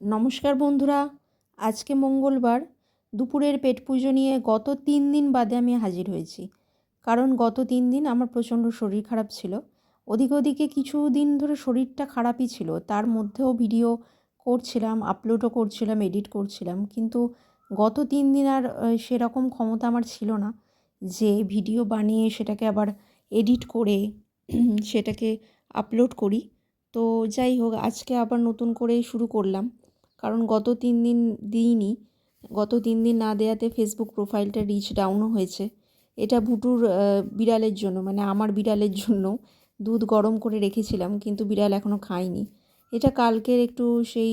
নমস্কার বন্ধুরা, আজকে মঙ্গলবার দুপুরের পেট পুজো নিয়ে গত তিন দিন বাদে আমি হাজির হয়েছি। কারণ গত তিন দিন আমার প্রচণ্ড শরীর খারাপ ছিল। ওদিকে ওদিকে কিছু দিন ধরে শরীরটা খারাপই ছিল। তার মধ্যেও ভিডিও করছিলাম আপলোডও করছিলাম এডিট করছিলাম। কিন্তু গত তিন দিন আর সেরকম ক্ষমতা আমার ছিল না যে ভিডিও বানিয়ে সেটাকে আবার এডিট করে সেটাকে আপলোড করি। তো যাই হোক, আজকে আবার নতুন করে শুরু করলাম। কারণ গত তিন দিন দিইনি, গত তিন দিন না দেওয়াতে ফেসবুক প্রোফাইলটা রিচ ডাউনও হয়েছে। এটা ভুটুর বিড়ালের জন্য মানে আমার বিড়ালের জন্য দুধ গরম করে রেখেছিলাম, কিন্তু বিড়াল এখনও খায়নি। এটা কালকের একটু সেই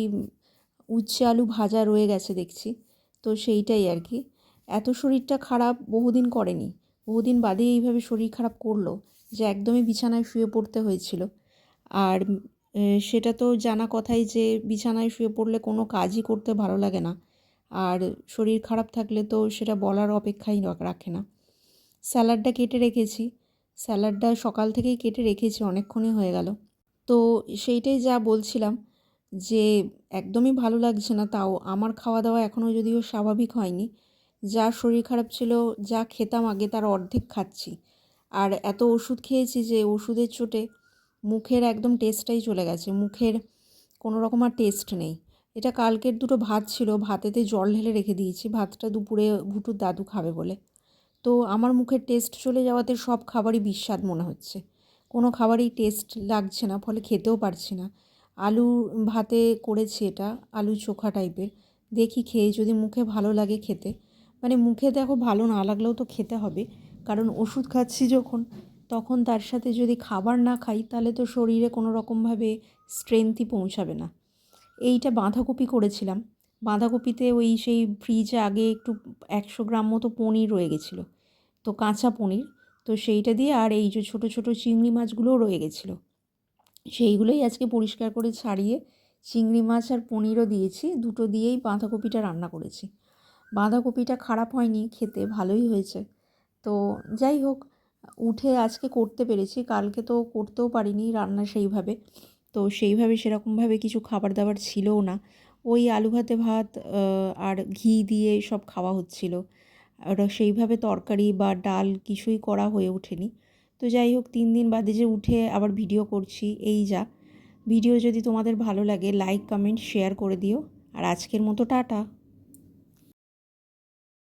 উচ্ছে আলু ভাজা রয়ে গেছে দেখছি, তো সেইটাই আর কি। এত শরীরটা খারাপ, বহুদিন করেনি। বহুদিন বাদে এইভাবে শরীর খারাপ করল, যে একদমই বিছানায় শুয়ে পড়তে হয়েছিল। আর সেটা তো জানা কথাই যে বিছানায় শুয়ে পড়লে কোনো কাজই করতে ভালো লাগে না। আর শরীর খারাপ থাকলে তো সেটা বলার অপেক্ষাই রাখে না। স্যালাডটা কেটে রেখেছি। স্যালাডটা সকাল থেকেই কেটে রেখেছি, অনেকক্ষণই হয়ে গেল। তো সেইটাই যা বলছিলাম যে একদমই ভালো লাগছে না, তাও আমার খাওয়া দাওয়া এখনও যদিও স্বাভাবিক হয়নি। যা শরীর খারাপ ছিল, যা খেতাম আগে তার অর্ধেক খাচ্ছি। আর এত ওষুধ খেয়েছি যে ওষুধের চোটে মুখের একদম টেস্টটাই চলে গেছে। মুখের কোনো রকম আর টেস্ট নেই। এটা কালকের দুটো ভাত ছিল, ভাতেতে জল ঢেলে রেখে দিয়েছি। ভাতটা দুপুরে ভুটুর দাদু খাবে বলে। তো আমার মুখের টেস্ট চলে যাওয়াতে সব খাবারই বিস্বাদ মনে হচ্ছে। কোনো খাবারই টেস্ট লাগছে না, ফলে খেতেও পারছি না। আলু ভাতে করেছি এটা, আলু চোখা টাইপের দেখি খেয়ে যদি মুখে ভালো লাগে খেতে। মানে মুখে দেখো ভালো না লাগলেও তো খেতে হবে। কারণ ওষুধ খাচ্ছি যখন তখন তার সাথে যদি খাবার না খাই, তাহলে তো শরীরে কোনো রকমভাবে স্ট্রেংথই পৌঁছাবে না। এইটা বাঁধাকপি করেছিলাম। বাঁধাকপিতে ওই সেই ফ্রিজে আগে একটু একশো গ্রাম মতো পনির রয়ে গেছিল। তো কাঁচা পনির। তো সেইটা দিয়ে আর এই যে ছোটো ছোটো চিংড়ি মাছগুলোও রয়ে গেছিল। সেইগুলোই আজকে পরিষ্কার করে ছাড়িয়ে চিংড়ি মাছ আর পনিরও দিয়েছি। দুটো দিয়েই বাঁধাকপিটা রান্না করেছি। বাঁধাকপিটা খারাপ হয়নি, খেতে ভালোই হয়েছে। তো যাই হোক উঠে আজকে করতে পেরেছি, কালকে তো করতেও পারিনি রান্না সেইভাবে। তো সেইভাবে সেরকমভাবে কিছু খাবার দাবার ছিলও না। ওই আলু ভাতে ভাত আর ঘি দিয়ে সব খাওয়া হচ্ছিল। ওটা সেইভাবে তরকারি বা ডাল কিছুই করা হয়ে ওঠেনি। তো যাই হোক, তিন দিন বাদে যে উঠে আবার ভিডিও করছি, এই যা। ভিডিও যদি তোমাদের ভালো লাগে লাইক কমেন্ট শেয়ার করে দিও। আর আজকের মতো টাটা।